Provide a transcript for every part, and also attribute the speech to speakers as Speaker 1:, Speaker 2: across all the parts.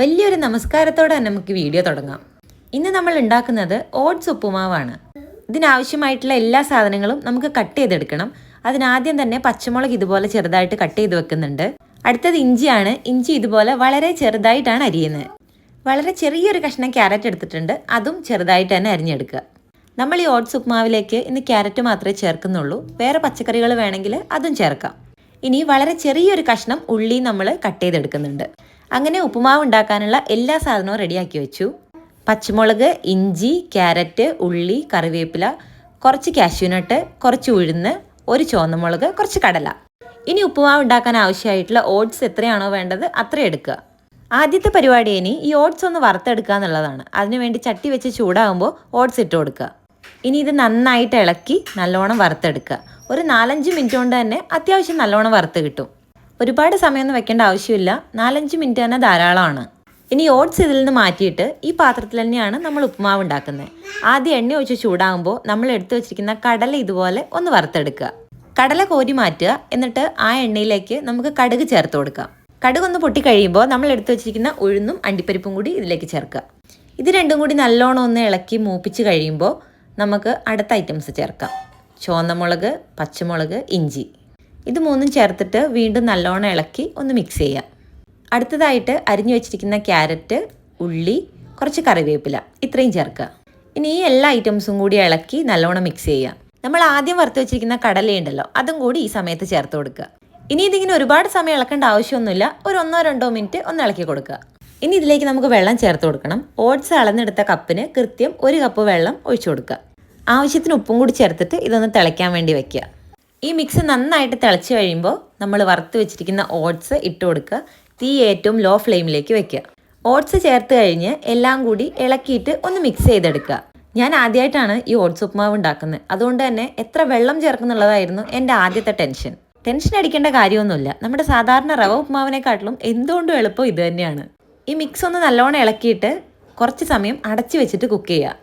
Speaker 1: വലിയൊരു നമസ്കാരത്തോടെ തന്നെ നമുക്ക് വീഡിയോ തുടങ്ങാം. ഇന്ന് നമ്മൾ ഉണ്ടാക്കുന്നത് ഓട്സ് ഉപ്പുമാവാണ്. ഇതിനാവശ്യമായിട്ടുള്ള എല്ലാ സാധനങ്ങളും നമുക്ക് കട്ട് ചെയ്തെടുക്കണം. അതിനാദ്യം തന്നെ പച്ചമുളക് ഇതുപോലെ ചെറുതായിട്ട് കട്ട് ചെയ്ത് വെക്കുന്നുണ്ട്. അടുത്തത് ഇഞ്ചിയാണ്. ഇഞ്ചി ഇതുപോലെ വളരെ ചെറുതായിട്ടാണ് അരിയുന്നത്. വളരെ ചെറിയൊരു കഷ്ണം ക്യാരറ്റ് എടുത്തിട്ടുണ്ട്. അതും ചെറുതായിട്ട് തന്നെ അരിഞ്ഞെടുക്കുക. നമ്മൾ ഈ ഓട്സ് ഉപ്പുമാവിലേക്ക് ഇന്ന് ക്യാരറ്റ് മാത്രമേ ചേർക്കുന്നുള്ളൂ. വേറെ പച്ചക്കറികൾ വേണമെങ്കിൽ അതും ചേർക്കാം. ഇനി വളരെ ചെറിയൊരു കഷ്ണം ഉള്ളി നമ്മൾ കട്ട് ചെയ്തെടുക്കുന്നുണ്ട്. അങ്ങനെ ഉപ്പുമാവ് ഉണ്ടാക്കാനുള്ള എല്ലാ സാധനവും റെഡിയാക്കി വെച്ചു. പച്ചമുളക് ഇഞ്ചി ക്യാരറ്റ് ഉള്ളി കറിവേപ്പില കുറച്ച് കാഷ്യൂനട്ട് കുറച്ച് ഉഴുന്ന് ഒരു ചുവന്നമുളക് കുറച്ച് കടല. ഇനി ഉപ്പുമാവ് ഉണ്ടാക്കാൻ ആവശ്യമായിട്ടുള്ള ഓട്സ് എത്രയാണോ വേണ്ടത് അത്രയും എടുക്കുക. ആദ്യത്തെ പരിപാടി ഇനി ഈ ഓട്സ് ഒന്ന് വറുത്തെടുക്കുക എന്നുള്ളതാണ്. അതിനുവേണ്ടി ചട്ടി വെച്ച് ചൂടാകുമ്പോൾ ഓട്സ് ഇട്ട് കൊടുക്കുക. ഇനി ഇത് നന്നായിട്ട് ഇളക്കി നല്ലോണം വറുത്തെടുക്കുക. ഒരു നാലഞ്ച് മിനിറ്റ് കൊണ്ട് തന്നെ അത്യാവശ്യം നല്ലോണം വറുത്ത് കിട്ടും. ഒരുപാട് സമയമൊന്നും വെക്കേണ്ട ആവശ്യമില്ല. നാലഞ്ച് മിനിറ്റ് തന്നെ ധാരാളമാണ്. ഇനി ഓട്സ് ഇതിൽ നിന്ന് മാറ്റിയിട്ട് ഈ പാത്രത്തിൽ തന്നെയാണ് നമ്മൾ ഉപ്പുമാവ് ഉണ്ടാക്കുന്നത്. ആദ്യം എണ്ണ ഒഴിച്ച് ചൂടാകുമ്പോൾ നമ്മൾ എടുത്തു വെച്ചിരിക്കുന്ന കടല ഇതുപോലെ ഒന്ന് വറുത്തെടുക്കുക. കടല കോരി മാറ്റുക. എന്നിട്ട് ആ എണ്ണയിലേക്ക് നമുക്ക് കടുക് ചേർത്ത് കൊടുക്കാം. കടുക് ഒന്ന് പൊട്ടി കഴിയുമ്പോൾ നമ്മൾ എടുത്തു വെച്ചിരിക്കുന്ന ഉഴുന്നും അണ്ടിപ്പരിപ്പും കൂടി ഇതിലേക്ക് ചേർക്കുക. ഇത് രണ്ടും കൂടി നല്ലോണം ഒന്ന് ഇളക്കി മൂപ്പിച്ച് കഴിയുമ്പോൾ നമുക്ക് അടുത്ത ഐറ്റംസ് ചേർക്കാം. ചുവന്നമുളക് പച്ചമുളക് ഇഞ്ചി. ഇത് മൂന്നും ചേർത്തിട്ട് വീണ്ടും നല്ലോണം ഇളക്കി ഒന്ന് മിക്സ് ചെയ്യാം. അടുത്തതായിട്ട് അരിഞ്ഞു വെച്ചിരിക്കുന്ന ക്യാരറ്റ് ഉള്ളി കുറച്ച് കറിവേപ്പില ഇത്രയും ചേർക്കുക. ഇനി ഈ എല്ലാ ഐറ്റംസും കൂടി ഇളക്കി നല്ലോണം മിക്സ് ചെയ്യുക നമ്മൾ ആദ്യം വറുത്ത് വെച്ചിരിക്കുന്ന കടലയുണ്ടല്ലോ അതും കൂടി ഈ സമയത്ത് ചേർത്ത് കൊടുക്കുക. ഇനി ഇതിങ്ങനെ ഒരുപാട് സമയം ഇളക്കേണ്ട ആവശ്യമൊന്നുമില്ല ഒരു ഒന്നോ രണ്ടോ മിനിറ്റ് ഒന്ന് ഇളക്കി കൊടുക്കുക. ഇനി ഇതിലേക്ക് നമുക്ക് വെള്ളം ചേർത്ത് കൊടുക്കണം. ഓട്സ് അളന്നെടുത്ത കപ്പിന് കൃത്യം ഒരു കപ്പ് വെള്ളം ഒഴിച്ചു കൊടുക്കുക. ആവശ്യത്തിന് ഉപ്പും കൂടി ചേർത്തിട്ട് ഇതൊന്ന് തിളയ്ക്കാൻ വേണ്ടി വെക്കുക. ഈ മിക്സ് നന്നായിട്ട് തിളച്ച് കഴിയുമ്പോൾ നമ്മൾ വറുത്ത് വെച്ചിരിക്കുന്ന ഓട്സ് ഇട്ട് കൊടുക്കുക. തീ ഏറ്റവും ലോ ഫ്ലെയിമിലേക്ക് വെക്കുക. ഓട്സ് ചേർത്ത് കഴിഞ്ഞ് എല്ലാം കൂടി ഇളക്കിയിട്ട് ഒന്ന് മിക്സ് ചെയ്തെടുക്കുക. ഞാൻ ആദ്യമായിട്ടാണ് ഈ ഓട്സ് ഉപ്മാവ് ഉണ്ടാക്കുന്നത്. അതുകൊണ്ട് തന്നെ എത്ര വെള്ളം ചേർക്കുന്നുള്ളതായിരുന്നു എന്റെ ആദ്യത്തെ ടെൻഷൻ ടെൻഷൻ അടിക്കേണ്ട കാര്യമൊന്നുമില്ല. നമ്മുടെ സാധാരണ റവ ഉപ്മാവിനെക്കാട്ടിലും എന്തുകൊണ്ടും എളുപ്പം ഇത് തന്നെയാണ്. ഈ മിക്സ് ഒന്ന് നല്ലോണം ഇളക്കിയിട്ട് കുറച്ച് സമയം അടച്ചു വെച്ചിട്ട് കുക്ക് ചെയ്യുക.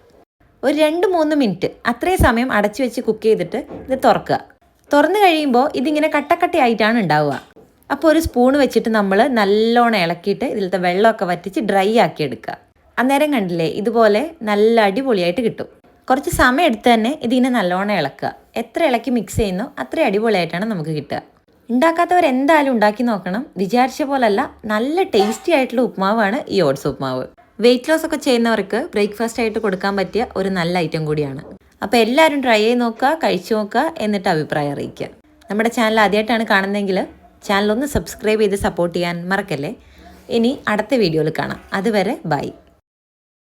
Speaker 1: ഒരു രണ്ട് മൂന്ന് മിനിറ്റ് അത്രയും സമയം അടച്ചു വെച്ച് കുക്ക് ചെയ്തിട്ട് ഇത് തുറക്കുക. തുറന്നു കഴിയുമ്പോൾ ഇതിങ്ങനെ കട്ടക്കട്ടയായിട്ടാണ് ഉണ്ടാവുക. അപ്പോൾ ഒരു സ്പൂൺ വെച്ചിട്ട് നമ്മൾ നല്ലോണം ഇളക്കിയിട്ട് ഇതിലത്തെ വെള്ളമൊക്കെ വറ്റിച്ച് ഡ്രൈ ആക്കി എടുക്കുക. അന്നേരം കണ്ടില്ലേ ഇതുപോലെ നല്ല അടിപൊളിയായിട്ട് കിട്ടും. കുറച്ച് സമയം എടുത്ത് തന്നെ ഇതിങ്ങനെ നല്ലോണം ഇളക്കുക. എത്ര ഇളക്കി മിക്സ് ചെയ്യുന്നോ അത്ര അടിപൊളിയായിട്ടാണ് നമുക്ക് കിട്ടുക. ഉണ്ടാക്കാത്തവർ എന്തായാലും ഉണ്ടാക്കി നോക്കണം. വിചാരിച്ച പോലല്ല നല്ല ടേസ്റ്റി ആയിട്ടുള്ള ഉപ്മാവാണ് ഈ ഓട്സ് ഉപ്മാവ്. വെയിറ്റ് ലോസ് ഒക്കെ ചെയ്യുന്നവർക്ക് ബ്രേക്ക്ഫാസ്റ്റ് ആയിട്ട് കൊടുക്കാൻ പറ്റിയ ഒരു നല്ല ഐറ്റം കൂടിയാണ്. അപ്പോൾ എല്ലാവരും ട്രൈ ചെയ്ത് നോക്കുക കഴിച്ചു നോക്കുക എന്നിട്ട് അഭിപ്രായം അറിയിക്കുക. നമ്മുടെ ചാനൽ ആദ്യമായിട്ടാണ് കാണുന്നതെങ്കിൽ ചാനൽ ഒന്ന് സബ്സ്ക്രൈബ് ചെയ്ത് സപ്പോർട്ട് ചെയ്യാൻ മറക്കല്ലേ? ഇനി അടുത്ത വീഡിയോയിൽ കാണാം. അതുവരെ ബൈ